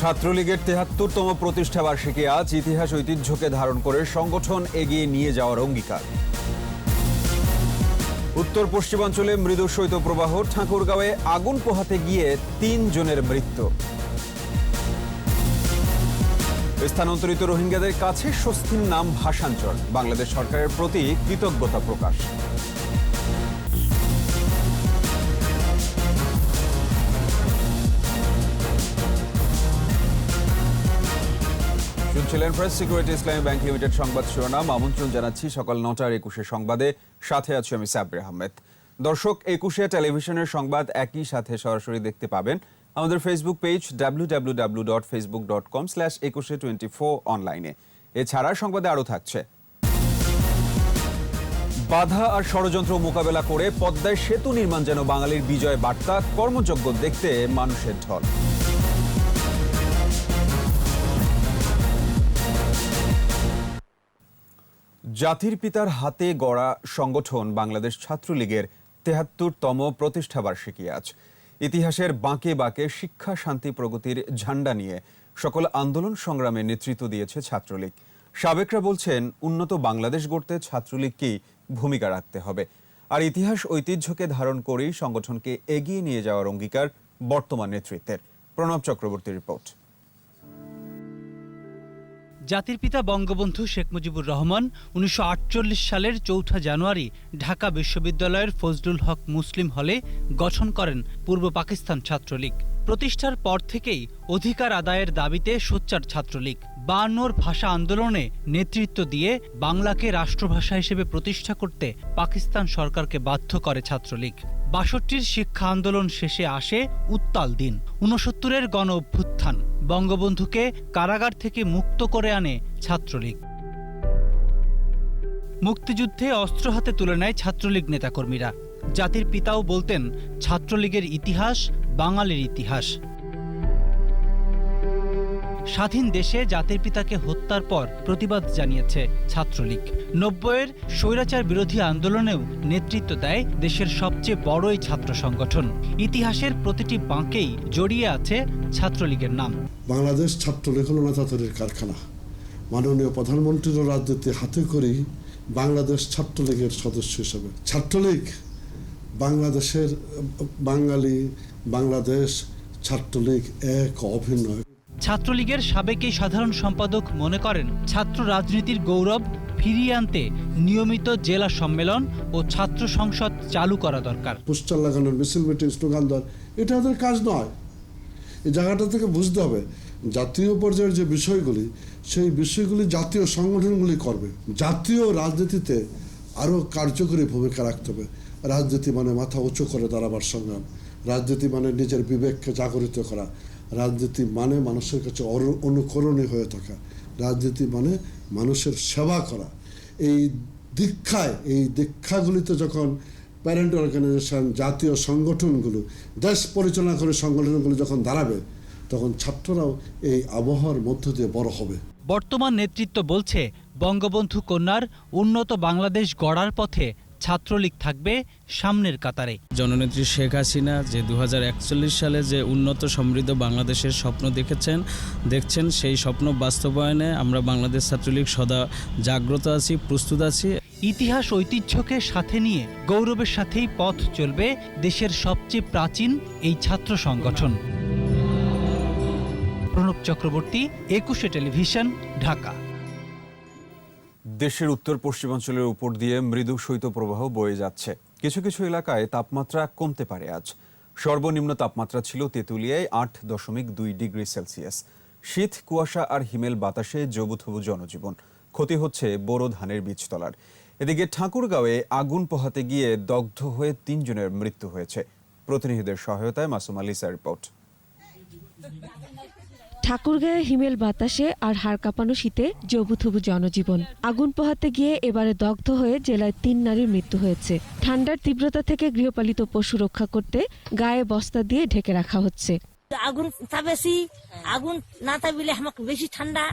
ছাত্রলীগের তেহাত্তরতম প্রতিষ্ঠা বার্ষিকী আজ ইতিহাস ঐতিহ্যকে ধারণ করে সংগঠন এগিয়ে নিয়ে যাওয়ার অঙ্গীকার। উত্তর পশ্চিমাঞ্চলে মৃদু শৈত্যপ্রবাহ, ঠাকুরগাঁওয়ে আগুন পোহাতে গিয়ে তিন জনের মৃত্যু। স্থানান্তরিত রোহিঙ্গাদের কাছে স্বস্তির নাম ভাষাঞ্চল বাংলাদেশ সরকারের প্রতি কৃতজ্ঞতা প্রকাশ। শুনছিলেন প্রেস সিকিউরিটি ইসলামী ব্যাংক লিমিটেড সংবাদ শিরোনাম। আমন্ত্রণ জানাচ্ছি সকাল নটার একুশে সংবাদে। সাথে আছি আমি সাব্বির আহমেদ। দর্শক, একুশে টেলিভিশনের সংবাদ একই সাথে সরাসরি দেখতে পাবেন আমাদের Facebook page W W W dot Facebook dot com slash Ekushey twenty four অনলাইনে এছাড়া সংবাদে আরও থাকছে। বাধা আর ষড়যন্ত্র মোকাবেলা করে পদ্মায় সেতু নির্মাণ যেন বাঙালির বিজয় বার্তা, কর্মযজ্ঞ দেখতে মানুষের ঢল। জাতির পিতার হাতে গড়া সংগঠন বাংলাদেশ ছাত্রলীগের তেহাত্তরতম প্রতিষ্ঠাবার্ষিকী আজ। ইতিহাসের বাঁকে বাঁকে শিক্ষা, শান্তি, প্রগতির ঝান্ডা নিয়ে সকল আন্দোলন সংগ্রামে নেতৃত্ব দিয়েছে ছাত্রলীগ। সাবেকরা বলছেন, উন্নত বাংলাদেশ গড়তে ছাত্রলীগকেই ভূমিকা রাখতে হবে। আর ইতিহাস ঐতিহ্যকে ধারণ করেই সংগঠনকে এগিয়ে নিয়ে যাওয়ার অঙ্গীকার বর্তমান নেতৃত্বের। প্রণব চক্রবর্তী রিপোর্ট। জাতির পিতা বঙ্গবন্ধু শেখ মুজিবুর রহমান উনিশশো আটচল্লিশ সালের চৌঠা জানুয়ারি ঢাকা বিশ্ববিদ্যালয়ের ফজলুল হক মুসলিম হলে গঠন করেন পূর্ব পাকিস্তান ছাত্রলীগ। প্রতিষ্ঠার পর থেকেই অধিকার আদায়ের দাবিতে সোচ্চার ছাত্রলীগ। বায়ান্নর ভাষা আন্দোলনে নেতৃত্ব দিয়ে বাংলাকে রাষ্ট্রভাষা হিসেবে প্রতিষ্ঠা করতে পাকিস্তান সরকারকে বাধ্য করে ছাত্রলীগ। বাষট্টির শিক্ষা আন্দোলন শেষে আসে উত্তাল দিন। ঊনসত্তরের গণ অভ্যুত্থান। বঙ্গবন্ধুকে কারাগার থেকে মুক্ত করে আনে ছাত্রলীগ। মুক্তিযুদ্ধে অস্ত্র হাতে তুলে নেয় ছাত্রলীগ নেতাকর্মীরা। জাতির পিতাও বলতেন, ছাত্রলীগের ইতিহাস বাঙালির ইতিহাস। স্বাধীন দেশে জাতির পিতাকে হত্যার পর প্রতিবাদ জানিয়েছে ছাত্রলীগ। নব্বইয়ের স্বৈরাচার বিরোধী আন্দোলনেও নেতৃত্ব দেয় দেশের সবচেয়ে বড় এই ছাত্র সংগঠন। ইতিহাসের প্রতিটি বাঁকেই জড়িয়ে আছে ছাত্রলীগের নাম। বাংলাদেশ ছাত্রলীগ হল নেতাতৈরির কারখানা। মাননীয় প্রধানমন্ত্রীর রাজনীতি হাতে করেই বাংলাদেশ ছাত্রলীগের সদস্য হিসেবে। ছাত্রলীগ বাংলাদেশের, বাঙালি বাংলাদেশ ছাত্রলীগ এক অভিন্ন ছাত্রলীগের সাবেক এই সাধারণ সম্পাদক মনে করেন, ছাত্র রাজনীতির গৌরব ফিরিয়ে আনতে নিয়মিত জেলা সম্মেলন ও ছাত্র সংসদ চালু করা দরকার। পোস্টার লাগানোর মিছিল, মিটিং, স্লোগান দেওয়ার এটা ওদের কাজ নয়। এই জায়গাটা থেকে বুঝতে হবে, জাতীয় পর্যায়ের যে বিষয়গুলি, সেই বিষয়গুলি জাতীয় সংগঠনগুলি করবে। জাতীয় রাজনীতিতে আরও কার্যকরী ভূমিকা রাখতে হবে। রাজনীতি মানে মাথা উঁচু করে দাঁড়াবার সংগ্রাম। রাজনীতি মানে নিজের বিবেককে জাগরিত করা। রাজনীতি মানে মানুষের কাছে অনুকরণে হয়ে থাকা। রাজনীতি মানে মানুষের সেবা করা। এই দীক্ষায়, এই দীক্ষাগুলিতে যখন প্যারেন্ট অর্গানাইজেশন জাতীয় সংগঠনগুলো, দেশ পরিচালনা করে সংগঠনগুলো যখন দাঁড়াবে, তখন ছাত্ররাও এই আবহাওয়ার মধ্য দিয়ে বড় হবে। বর্তমান নেতৃত্ব বলছে, বঙ্গবন্ধু কন্যার উন্নত বাংলাদেশ গড়ার পথে ছাত্রলীগ থাকবে সামনের কাতারে। জননেত্রী শেখ হাসিনা যে দু হাজার একচল্লিশ সালে যে উন্নত সমৃদ্ধ বাংলাদেশের স্বপ্ন দেখেছেন দেখছেন সেই স্বপ্ন বাস্তবায়নে আমরা বাংলাদেশ ছাত্রলীগ সদা জাগ্রত আছি প্রস্তুত আছি। ইতিহাস ঐতিহ্যকে সাথে নিয়ে গৌরবের সাথেই পথ চলবে দেশের সবচেয়ে প্রাচীন এই ছাত্র সংগঠন। প্রণব চক্রবর্তী একুশে টেলিভিশন ঢাকা। দেশের উত্তর পশ্চিমাঞ্চলের উপর দিয়ে মৃদু শৈত্যপ্রবাহ বয়ে যাচ্ছে। কিছু কিছু এলাকায় তাপমাত্রা কমতে পারে আজ। সর্বনিম্ন তাপমাত্রা ছিল তেঁতুলিয়ায় আট দশমিক দুই ডিগ্রি সেলসিয়াস। শীত, কুয়াশা আর হিমেল বাতাসে জবুথবু জনজীবন। ক্ষতি হচ্ছে বোরো ধানের বীজতলার। এদিকে ঠাকুরগাঁওয়ে আগুন পোহাতে গিয়ে দগ্ধ হয়ে তিনজনের মৃত্যু হয়েছে। প্রতিনিধিদের সহায়তায় মাসুম আলিসা রিপোর্ট। ঠাকুরগাঁয়ে হিমেল বাতাসে আর হাড় কাঁপানো শীতে জবুথবু জনজীবন। আগুন পোহাতে গিয়ে এবারে দগ্ধ হয়ে জেলায় তিন নারীর মৃত্যু হয়েছে। ঠান্ডার তীব্রতা থেকে গৃহপালিত পশু রক্ষা করতে গায়ে বস্তা দিয়ে ঢেকে রাখা হচ্ছে। আগুন তাপেছি আগুন না তাবিলে আমাকে বেশি ঠান্ডা।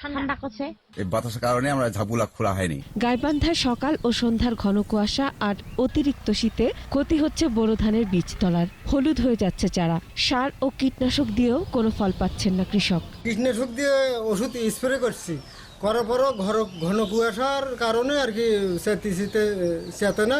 ঠান্ডা। করছে? এই বাতাসের কারণে আমরা ঝাপুলা খোলা হয়নি। গাইবান্ধায় সকাল ও সন্ধ্যার ঘন কুয়াশা আর অতিরিক্ত শীতে ক্ষতি হচ্ছে বোরো ধানের বীজতলার হলুদ হয়ে যাচ্ছে চারা। সার ও কীটনাশক দিয়েও কোনো ফল পাচ্ছেন না কৃষক। কীটনাশক দিয়ে ওষুধ স্প্রে করছি। করার পরও ঘন কুয়াশার কারণে আর কি চেতিছিতে চেতে না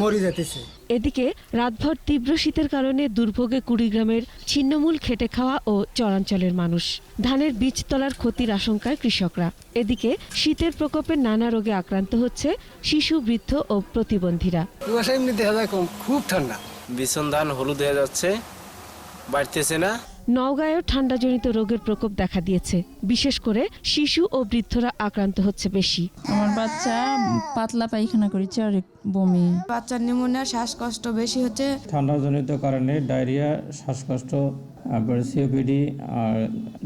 মরি যেতেছে এদিকে রাতভর তীব্র শীতের কারণে দুর্ভোগে কুড়িগ্রামের ছিন্নমূল খেটে খাওয়া ও চরাঞ্চলের মানুষ। ধানের বীজতলার ক্ষতির আশঙ্কায় কৃষকরা। এদিকে শীতের প্রকোপে নানা রোগে আক্রান্ত হচ্ছে শিশু বৃদ্ধ ও প্রতিবন্ধীরা। কুয়াশা এমনি দেখা যায় কম খুব ঠান্ডা। বিছন ধান হলুদ হয়ে যাচ্ছে বাড়তেছে না। নওগাঁয়েও ঠান্ডাজনিত রোগের প্রকোপ দেখা দিয়েছে। বিশেষ করে শিশু ও বৃদ্ধরা আক্রান্ত হচ্ছে বেশি। আমার বাচ্চা পাতলা পায়খানা করেছে আর বমি। বাচ্চার নিউমোনিয়া শ্বাসকষ্ট বেশি হচ্ছে। ঠান্ডাজনিত কারণে ডায়রিয়া শ্বাসকষ্ট তারপরে সিওপিডি আর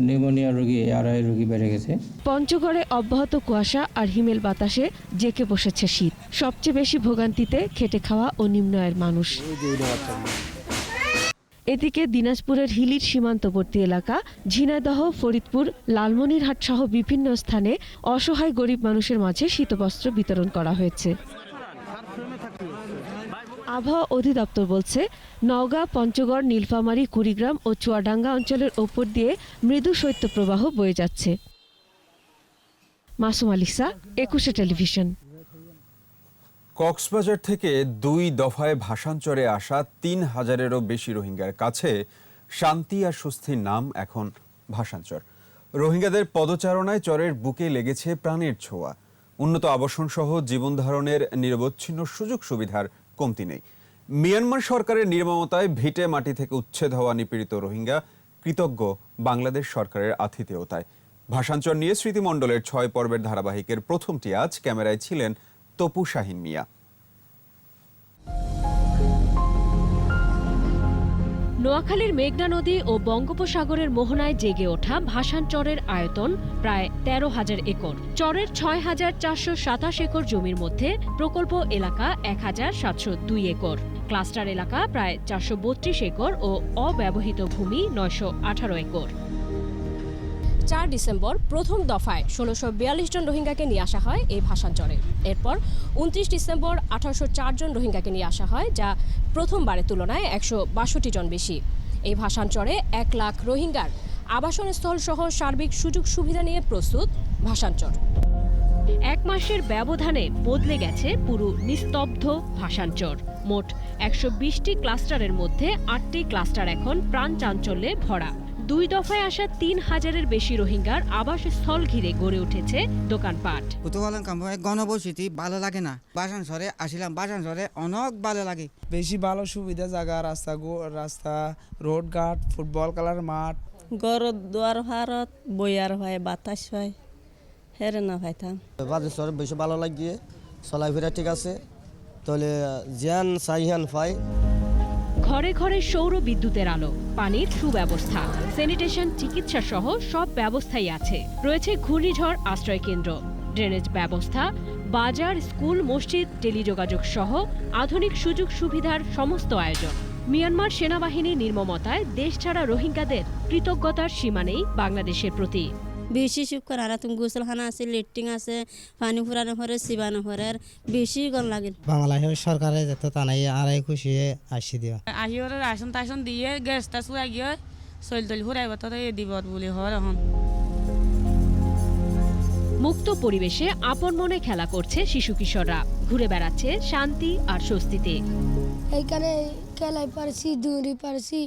নিউমোনিয়া রোগী এআরআই রোগী বেড়ে গেছে। পঞ্চগড়ে অব্যাহত কুয়াশা আর হিমেল বাতাসে জেকে বসেছে শীত। সবচেয়ে বেশি ভোগান্তিতে খেটে খাওয়া ও নিম্ন আয়ের মানুষ। এদিকে দিনাজপুরের হিলির সীমান্তবর্তী এলাকা, ঝিনাইদহ, ফরিদপুর, লালমনিরহাট সহ বিভিন্ন স্থানে অসহায় গরিব মানুষের মাঝে শীতবস্ত্র বিতরণ করা হয়েছে। আবহাওয়া অধিদপ্তর বলছে, নওগাঁ, পঞ্চগড়, নীলফামারী, কুড়িগ্রাম ও চুয়াডাঙ্গা অঞ্চলের ওপর দিয়ে মৃদু শৈত্যপ্রবাহ বয়ে যাচ্ছে। মাসুম আলিসা একুশে টেলিভিশন। কক্সবাজার থেকে দুই দফায় ভাষান্তরে আসা তিন হাজারেরও বেশি রোহিঙ্গার কাছে শান্তি আর স্বস্তির নাম এখন ভাষান্তর। রোহিঙ্গাদের পদচারণায় চরের বুকে লেগেছে প্রাণের ছোঁয়া। উন্নত আবাসন সহ জীবনধারণের নিরবচ্ছিন্ন সুযোগ সুবিধার কমতি নেই। মিয়ানমার সরকারের নির্মমতায় ভিটে মাটি থেকে উচ্ছেদ হওয়া নিপীড়িত রোহিঙ্গা কৃতজ্ঞ বাংলাদেশ সরকারের আতিথেয়তায়। ভাষান্তর নিয়ে স্মৃতিমণ্ডলের ছয় পর্বের ধারাবাহিকের প্রথমটি আজ ক্যামেরায় ছিলেন তপু শাহিন মিয়া। নোয়াখালীর মেঘনা নদী ও বঙ্গোপসাগরের মোহনায় জেগে ওঠা ভাসান চরের আয়তন প্রায় তেরো হাজার একর। চরের ছয় হাজার চারশো সাতাশ একর জমির মধ্যে প্রকল্প এলাকা এক হাজার সাতশো দুই একর। ক্লাস্টার এলাকা প্রায় চারশো বত্রিশ একর ও অব্যবহৃত ভূমি নয়শো আঠারো একর। চার ডিসেম্বর প্রথম দফায় ষোলোশো বিয়াল্লিশ জন রোহিঙ্গাকে নিয়ে আসা হয় এই ভাষাঞ্চরে এরপর উনত্রিশ ডিসেম্বর আঠারোশো জন রোহিঙ্গাকে নিয়ে আসা হয়, যা প্রথমবারের তুলনায় একশো বাষট্টি জন বেশি। এই ভাষাঞ্চরে এক লাখ রোহিঙ্গার আবাসন স্থল সহ সার্বিক সুযোগ সুবিধা নিয়ে প্রস্তুত ভাষাঞ্চর এক মাসের ব্যবধানে বদলে গেছে পুরো নিস্তব্ধ ভাষাঞ্চর মোট একশো বিশটি ক্লাস্টারের মধ্যে আটটি ক্লাস্টার এখন প্রাণ চাঞ্চল্যে ভরা। দুই দফায় আসা তিন হাজারের বেশি রোহিঙ্গার আবাসস্থল ঘিরে গড়ে উঠেছে দোকানপাট। উতোপালন কাম হয় গণবসতি ভালো লাগে না? বাসান সরে আসিলাম বাসান সরে অনেক ভালো লাগে। বেশি ভালো সুবিধা জায়গা রাস্তা রাস্তা রোড ঘাট ফুটবল খেলার মাঠ। গরর দুয়ার ভারত বইয়ার হয় বাতাস হয় হেরে না ভাইতাম বাজার সরে বেশি ভালো লাগিয়ে চলাফেরা ঠিক আছে। তাহলে জিয়ান সাইহান পাই ঘরে ঘরে সৌর বিদ্যুতের আলো, পানির সুব্যবস্থা, স্যানিটেশন চিকিৎসা সহ সব ব্যবস্থাই আছে। রয়েছে ঘূর্ণিঝড় আশ্রয় কেন্দ্র, ড্রেনেজ ব্যবস্থা, বাজার, স্কুল, মসজিদ, টেলিযোগাযোগ সহ আধুনিক সুযোগ সুবিধার সমস্ত আয়োজন। মিয়ানমার সেনাবাহিনী নির্মমতায় দেশ ছাড়া রোহিঙ্গাদের কৃতজ্ঞতার সীমা নেই বাংলাদেশের প্রতি। বেশি সুখ করে আর তুমি গোসলখানা আছে লেট্রিন আছে পানি ফুরানো পরে সিবানো পরে আর বেশি গন লাগে। বাংলাদেশের সরকারে যেত তা নাই আর খুশি আসি দিও আহি ওরা রাশন টাশন দিয়ে গ্যাস টাস লাগিয়ে চল তল ফুরাইব তো দিব বলে হয় এখন মুক্ত পরিবেশে আপন মনে খেলা করছে শিশু কিশোররা। ঘুরে বেড়াচ্ছে শান্তি আর স্বস্তিতে। এইখানে খেলাই পারছি দৌড়ি পারছি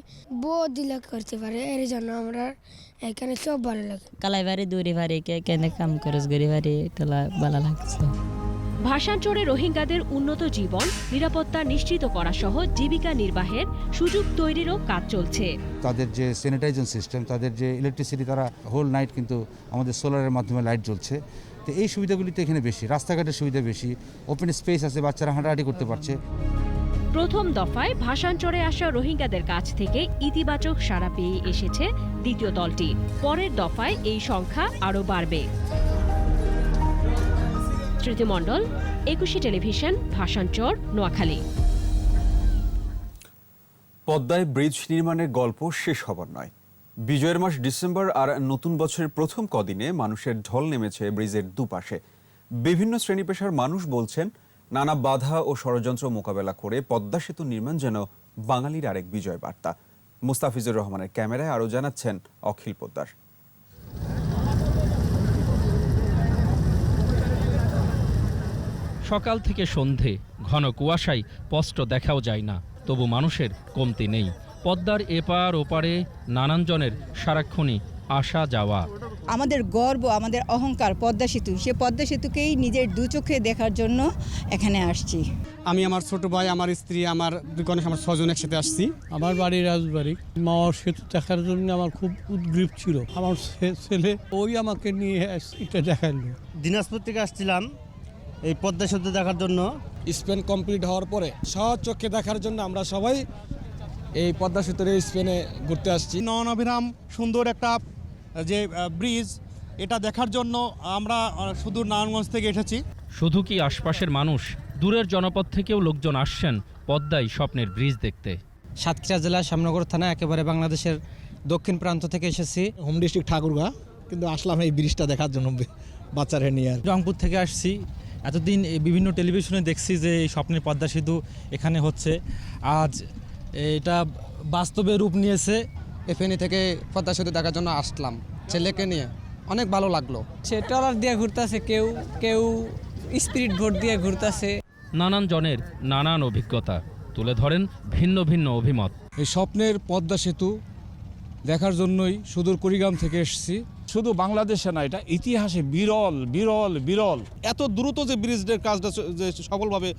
বহুত দিলে করতে পারে এর জন্য আমরা এখানে সব ভালো লাগে। কালাই বাড়ি দূরে বাড়ি কে কেনে কাম করস গড়ি বাড়ি তোলা ভালো লাগছে। ভাষাঞ্চরে রোহিঙ্গাদের উন্নত জীবন নিরাপত্তা নিশ্চিত করা সহ জীবিকা নির্বাহের সুযোগ তৈরিরও কাজ চলছে। তাদের যে স্যানিটাইজেশন সিস্টেম তাদের যে ইলেকট্রিসিটি তারা হোল নাইট কিন্তু আমাদের সোলারের মাধ্যমে লাইট জ্বলছে। তো এই সুবিধাগুলি তো এখানে বেশি রাস্তাঘাটের সুবিধা বেশি ওপেন স্পেস আছে বাচ্চারা হাঁটাহাঁটি করতে পারছে। প্রথম দফায় ভাষাঞ্চরে আসা রোহিঙ্গাদের কাছ থেকে ইতিবাচক সাড়া পেয়ে এসেছে দ্বিতীয় দলটি। পরের দফায় এই সংখ্যা আরও বাড়বে। স্মৃতিমণ্ডল একুশে টেলিভিশন ভাষাঞ্চর নোয়াখালী। পদ্মায় ব্রিজ নির্মাণের গল্প শেষ হবার নয়। বিজয়ের মাস ডিসেম্বর আর নতুন বছরের প্রথম কদিনে মানুষের ঢল নেমেছে ব্রিজের দুপাশে। বিভিন্ন শ্রেণি পেশার মানুষ বলছেন নানা বাধা ও ষড়যন্ত্র মোকাবেলা করে পদ্মা সেতু নির্মাণ যেন বাঙালির আরেক বিজয় বার্তা। মুস্তাফিজুর রহমানের ক্যামেরায় আরও জানাচ্ছেন অখিল পোদ্দার। সকাল থেকে সন্ধে, ঘন কুয়াশায় স্পষ্ট দেখাও যায় না, তবু মানুষের কমতি নেই। পদ্মার এপার ওপারে নানান জনের সারাক্ষণই আসা যাওয়া। আমাদের গর্ব আমাদের অহংকার পদ্মা সেতু। সে পদ্মা সেতুকেই নিজের দু চোখে দেখার জন্য এখানে আসছি। আমি আমার ছোট ভাই আমার স্ত্রী আমার গণেশ আমার ছজন একসাথে আসছি। আমার বাড়ি রাজবাড়ি। মাওয়ার সেতু দেখার জন্য আমার খুব উদ্গ্রীব ছিল। আমার ছেলে ওই আমাকে নিয়ে এটা দেখাল। দিনাজপুর থেকে আসছিলাম এই পদ্মা সেতু দেখার জন্য। স্পেন কমপ্লিট হওয়ার পরে সহজ চোখে দেখার জন্য আমরা সবাই এই পদ্মা সেতুর স্পেনে ঘুরতে আসছি। নয়নাভিরাম সুন্দর একটা যে ব্রিজ এটা দেখার জন্য আমরা সুদূর নারায়ণগঞ্জ থেকে এসেছি। শুধু কি আশপাশের মানুষ? দূরের জনপদ থেকেও লোকজন আসছেন পদ্মায় স্বপ্নের ব্রিজ দেখতে। সাতক্ষীরা জেলা শ্যামনগর থানা একেবারে বাংলাদেশের দক্ষিণ প্রান্ত থেকে এসেছি। হোম ডিস্ট্রিক্ট ঠাকুরগা কিন্তু আসলাম এই ব্রিজটা দেখার জন্য বাচ্চারা নিয়ে আর। রংপুর থেকে আসছি। এতদিন বিভিন্ন টেলিভিশনে দেখছি যে এই স্বপ্নের পদ্মা সেতু এখানে হচ্ছে। আজ এটা বাস্তবে রূপ নিয়েছে। এফএনই থেকে পদ্মা সেতু দেখার জন্য আসলাম ছেলেকে নিয়ে। অনেক ভালো লাগল। সে ট্রলার দিয়ে ঘুরতেছে কেউ কেউ স্পিরিট ভোট দিয়ে ঘুরতেছে। নানান জনের নানান অভিজ্ঞতা তুলে ধরেন ভিন্ন ভিন্ন অভিমত। এই স্বপ্নের পদ্মা সেতু দেখার জন্যই সুদূর কুড়িগ্রাম থেকে এসেছি। শুধু বাংলাদেশে না এটা ইতিহাসে বিরল বিরল বিরল। এত দ্রুত যে ব্রিজের কাজটা যে সফলভাবে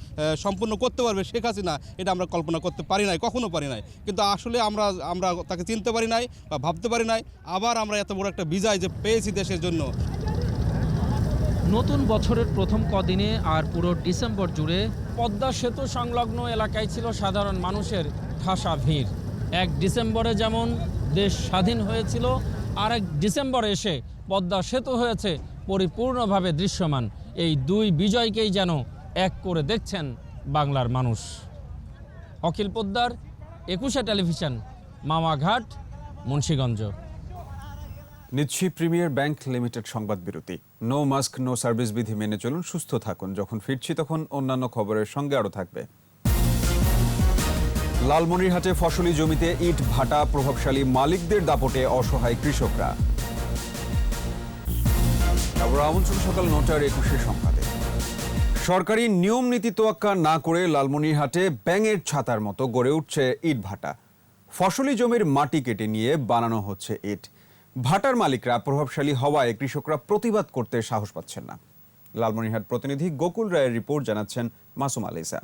সম্পূর্ণ করতে পারবে শেখ হাসিনা এটা আমরা কল্পনা করতে পারি নাই কখনো পারি নাই। কিন্তু আসলে আমরা আমরা তাকে চিনতে পারি নাই বা ভাবতে পারি নাই। আবার আমরা এত বড় একটা বিজয় যে পেয়েছি দেশের জন্য। নতুন বছরের প্রথম কদিনে আর পুরো ডিসেম্বর জুড়ে পদ্মা সেতু সংলগ্ন এলাকায় ছিল সাধারণ মানুষের ঠাসা ভিড়। এক ডিসেম্বরে যেমন দেশ স্বাধীন হয়েছিল আর এক ডিসেম্বরে এসে পদ্মা সেতু হয়েছে, পরিপূর্ণভাবে দৃশ্যমান। এই দুই বিজয়কেই যেন এক করে দেখছেন বাংলার মানুষ। অখিল পোদ্দার, একুশে টেলিভিশন, মামাঘাট, মুন্সীগঞ্জ। নিচ্ছি প্রিমিয়ার ব্যাংক লিমিটেড সংবাদ বিরতি। নো মাস্ক, নো সার্ভিস বিধি মেনে চলুন, সুস্থ থাকুন। যখন ফিরছি তখন অন্যান্য খবরের সঙ্গে আরও থাকবে। লালমনিরহাটে ফসলি জমিতে ইট ভাটা প্রভাবশালী মালিকদের দাপটে অসহায় কৃষকরা। সকাল নটার একুশে সংবাদে। সরকারি নিয়ম নীতি তোয়াক্কা না করে লালমনিরহাটে ব্যাঙের ছাতার মতো গড়ে উঠছে ইট ভাটা। ফসলি জমির মাটি কেটে নিয়ে বানানো হচ্ছে ইট। ভাটার মালিকরা প্রভাবশালী হওয়ায় কৃষকরা প্রতিবাদ করতে সাহস পাচ্ছেন না। লালমনিরহাট প্রতিনিধি গোকুল রায়ের রিপোর্ট জানাচ্ছেন মাসুম আলিসা।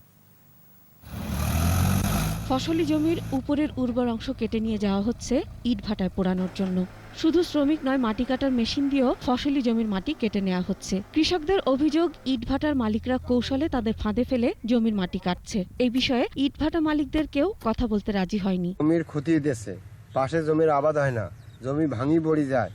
ফসলি জমির উপরের উর্বর অংশ কেটে নিয়ে যাওয়া হচ্ছে ইট ভাটায় পোড়ানোর জন্য। শুধু শ্রমিক নয়, মাটি কাটার মেশিন দিয়েও ফসলি জমির মাটি কেটে নেওয়া হচ্ছে। কৃষকদের অভিযোগ, ইট ভাটার মালিকরা কৌশলে তাদের ফাঁদে ফেলে জমির মাটি কাটছে। এই বিষয়ে ইট ভাটা মালিকদের কেউ কথা বলতে রাজি হয়নি। জমির ক্ষতি দিয়েছে। পাশে জমির আবাদ হয় না। জমি ভাঙি পড়ে যায়।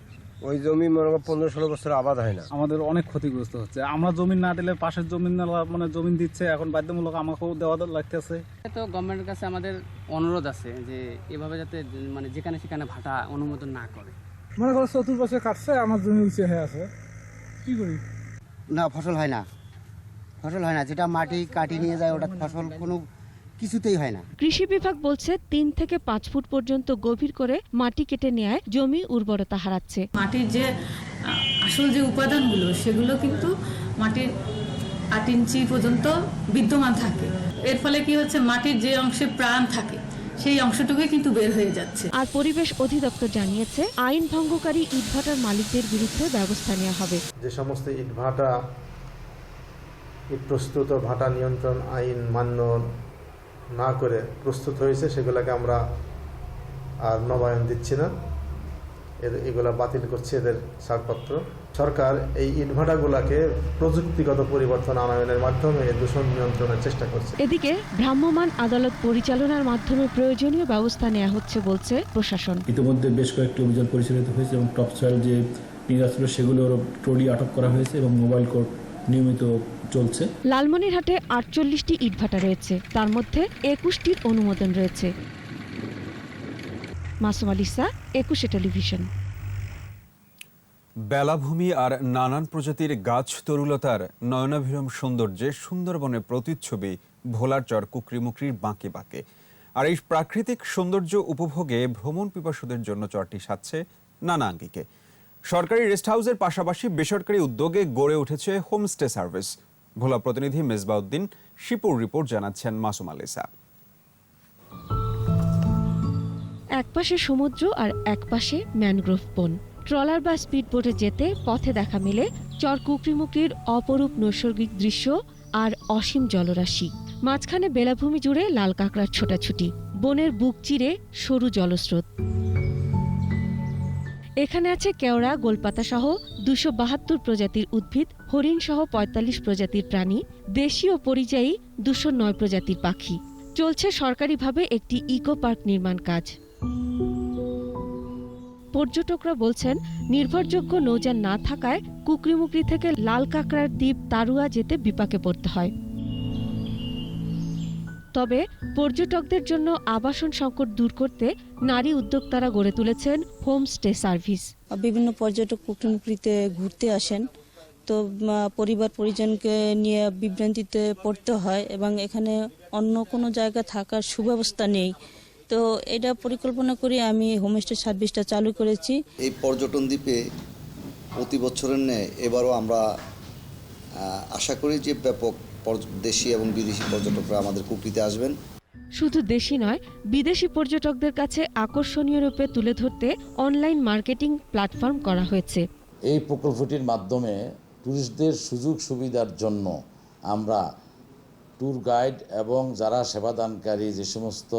ওই জমি মনে করো পনেরো ষোলো বছর আবাদ হয় না। আমাদের অনেক ক্ষতিগ্রস্ত হচ্ছে। আমরা জমিন না দিলে পাশের জমিন মানে জমিন দিচ্ছে এখন বাধ্যমূলক আমাকেও দেওয়া লাগতেছে। তো গভর্নমেন্টের কাছে আমাদের অনুরোধ আছে যে এভাবে যাতে মানে যেখানে সেখানে ভাটা অনুমোদন না করে। মনে করো চতুর্পাশে কাটছে আমার জমি উঁচু হয়ে আছে। কি করি? না ফসল হয় না। ফসল হয় না। যেটা মাটি কাটি নিয়ে যায় ওটা ফসল কোনো কিছুতেই হয় না। কৃষি বিভাগ বলছে তিন থেকে পাঁচ ফুট পর্যন্ত গভীর করে মাটি কেটে নেয় জমি উর্বরতা হারাচ্ছে। মাটির যে আসল যে উপাদানগুলো সেগুলো কিন্তু মাটির আট ইঞ্চি পর্যন্ত বিদ্যমান থাকে। এর ফলে কি হচ্ছে মাটির যে অংশে প্রাণ থাকে সেই অংশটুকুই কিন্তু বের হয়ে যাচ্ছে। আর পরিবেশ অধিদপ্তর জানিয়েছে আইন ভঙ্গকারী ইটভাটার মালিকদের বিরুদ্ধে ব্যবস্থা নেওয়া হবে। যে সমস্ত ইট ভাটা ইট প্রস্তুত ভাটা নিয়ন্ত্রণ আইন মান্য না করে প্রস্তুত হয়েছে সেগুলোকে আমরা আর নবায়ন দিচ্ছি না। এদের এগুলা বাতিল করছে এদের ছাড়পত্র। সরকার এই ইটভাটাগুলোকে প্রযুক্তিগত পরিবর্তন আনয়নের মাধ্যমে দূষণ নিয়ন্ত্রণের চেষ্টা করছে। এদিকে ভ্রাম্যমাণ আদালত পরিচালনার মাধ্যমে প্রয়োজনীয় ব্যবস্থা নেওয়া হচ্ছে বলছে প্রশাসন। ইতিমধ্যে বেশ কয়েকটি অভিযান পরিচালিত হয়েছে এবং টপ সয়েল যে পিঁয়াজ ছিল সেগুলোর ট্রলি আটক করা হয়েছে এবং মোবাইল কোর্ট নিয়মিত চলছে। লালমনিরহাটে আটচল্লিশটি ইটভাটা রয়েছে। তার মধ্যে একুশটির অনুমোদন রয়েছে। মাসুম আলিসা একুশে টেলিভিশন। বেলাভূমি আর নানান প্রজাতির গাছ তরুলতার নয়নাভিরম সৌন্দর্যে সুন্দরবনের প্রতিচ্ছবি ভোলার চর কুকরিমুকরির বাঁকে বাঁকে। আর এই প্রাকৃতিক সৌন্দর্য উপভোগে ভ্রমণ পিপাসুদের জন্য চরটি সাজছে নানা আঙ্গিকে। সরকারি রেস্ট হাউসের পাশাপাশি বেসরকারি উদ্যোগে গড়ে উঠেছে হোমস্টে সার্ভিস। ভোলা প্রতিনিধি মেজবাউদ্দিন শিপুর রিপোর্ট জানাচ্ছেন মাসুম আলিসা একপাশে সমুদ্র আর একপাশে ম্যানগ্রোভ বন। ট্রলার বা স্পিডবোটে যেতে পথে দেখা মেলে চর কুকরিমুকরির অপরূপ নৈসর্গিক দৃশ্য আর অসীম জলরাশি। মাঝখানে বেলাভূমি জুড়ে লাল কাঁকড়ার ছোটাছুটি, বনের বুক চিরে সরু জলস্রোত। এখানে আছে কেওড়া গোলপাতা সহ দুশো বাহাত্তর প্রজাতির উদ্ভিদ, হরিণ সহ পঁয়তাল্লিশ প্রজাতির প্রাণী, দেশীয় পরিযায়ী দুশো নয় প্রজাতির পাখি। চলছে সরকারিভাবে একটি ইকো পার্ক নির্মাণ কাজ। পর্যটকরা বলছেন, নির্ভরযোগ্য নৌযান না থাকায় কুকরিমুকরি থেকে লাল কাঁকড়ার দ্বীপ তারুয়া যেতে বিপাকে পড়তে হয়। তবে পর্যটকদের জন্য আবাসন সংকট দূর করতে নারী উদ্যোক্তারা গড়ে তুলেছেন হোমস্টে সার্ভিস। বিভিন্ন পর্যটক কুটুমপুরিতে ঘুরতে আসেন। তো পরিবার পরিজনকে নিয়ে বিভ্রান্তিতে পড়তে হয় এবং এখানে অন্য কোনো জায়গা থাকার সুব্যবস্থা নেই। তো এটা পরিকল্পনা করে আমি হোমস্টে সার্ভিসটা চালু করেছি। এই পর্যটন দ্বীপে প্রতি বছরের ন্যায় এবারও আমরা আশা করি যে ব্যাপক দেশি এবং বিদেশি পর্যটকরা আমাদের কুকরিতে আসবেন। শুধু দেশি নয় বিদেশি পর্যটকদের কাছে আকর্ষণীয় রূপে তুলে ধরতে অনলাইন মার্কেটিং প্ল্যাটফর্ম করা হয়েছে। এই প্রকল্পটির মাধ্যমে ট্যুরিস্টদের সুযোগ সুবিধার জন্য আমরা ট্যুর গাইড এবং যারা সেবাদানকারী যে সমস্ত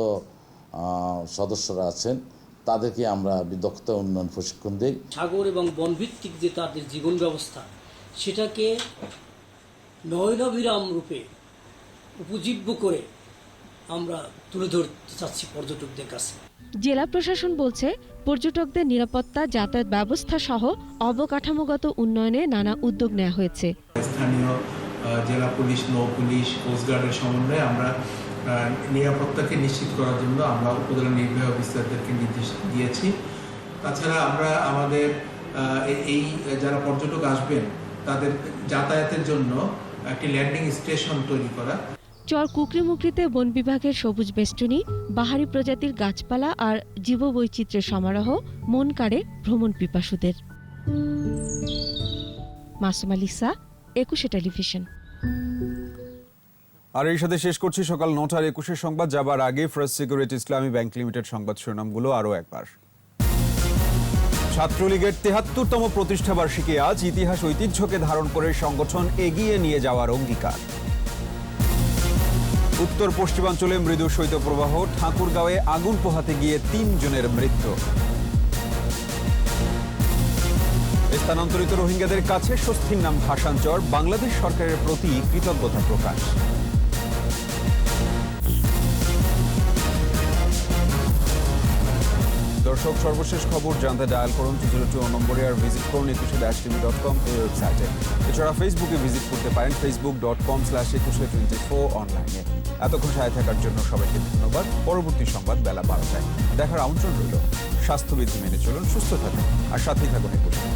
সদস্যরা আছেন তাদেরকে আমরা দক্ষতা উন্নয়ন প্রশিক্ষণ দিই। সাগর এবং বনভিত্তিক যে তাদের জীবন ব্যবস্থা সেটাকে নয়নাভিরাম রূপে উপজীব্য করে আমরা তুলে ধরতে চাচ্ছি পর্যটকদের কাছে। জেলা প্রশাসন বলছে পর্যটকদের নিরাপত্তা যাতায়াত ব্যবস্থা সহ অবকাঠামোগত উন্নয়নে নানা উদ্যোগ নেওয়া হয়েছে। স্থানীয় জেলা পুলিশ নৌ পুলিশ কোস্টগার্ডের সমন্বয়ে আমরা নিরাপত্তাকে নিশ্চিত করার জন্য আমরা উপজেলা নির্বাহী অফিসারদেরকে নির্দেশ দিয়েছি। তাছাড়া আমরা আমাদের আহ, এই যারা পর্যটক আসবেন তাদের যাতায়াতের জন্য একটি ল্যান্ডিং স্টেশন তৈরি করা। চর কুকরিমুকরিতে বন বিভাগের সবুজ বেষ্টনী বাহারি প্রজাতির গাছপালা আর জীববৈচিত্র্যের সমারোহ মন কাড়ে ভ্রমণ পিপাসুদের। মাসুম আলিসা একুশে টেলিভিশন। আর এই সাথে শেষ করছি সকাল নটার একুশের সংবাদ। যাবার আগে First Security Islami Bank Limited সংবাদ শিরোনামগুলো আরও একবার। ছাত্রলীগের তেহাত্তরতম প্রতিষ্ঠা বার্ষিকী আজ ইতিহাস ঐতিহ্যকে ধারণ করে সংগঠন এগিয়ে নিয়ে যাওয়ার অঙ্গীকার। উত্তর পশ্চিমাঞ্চলে মৃদু শৈত্যপ্রবাহ, ঠাকুরগাঁওয়ে আগুন পোহাতে গিয়ে তিনজনের মৃত্যু। স্থানান্তরিত রোহিঙ্গাদের কাছে স্বস্তির নাম ভাষাঞ্চর বাংলাদেশ সরকারের প্রতি কৃতজ্ঞতা প্রকাশ। দর্শক, সর্বশেষ খবর জানতে ডায়াল করুন টু জিরো টু নম্বরে আর ভিজিট করুন একুশে ড্যাশ টিভি ডট কম এই ওয়েবসাইটে। এছাড়া ফেসবুকে ভিজিট করতে পারেন Facebook dot com slash Ekushey twenty four অনলাইনে এতক্ষণ সায় থাকার জন্য সবাইকে ধন্যবাদ। পরবর্তী সংবাদ বেলা বারোটায়। দেখার আমন্ত্রণ রইল। স্বাস্থ্যবিধি মেনে চলুন, সুস্থ থাকুন, আর সাথেই থাকুন একুশে।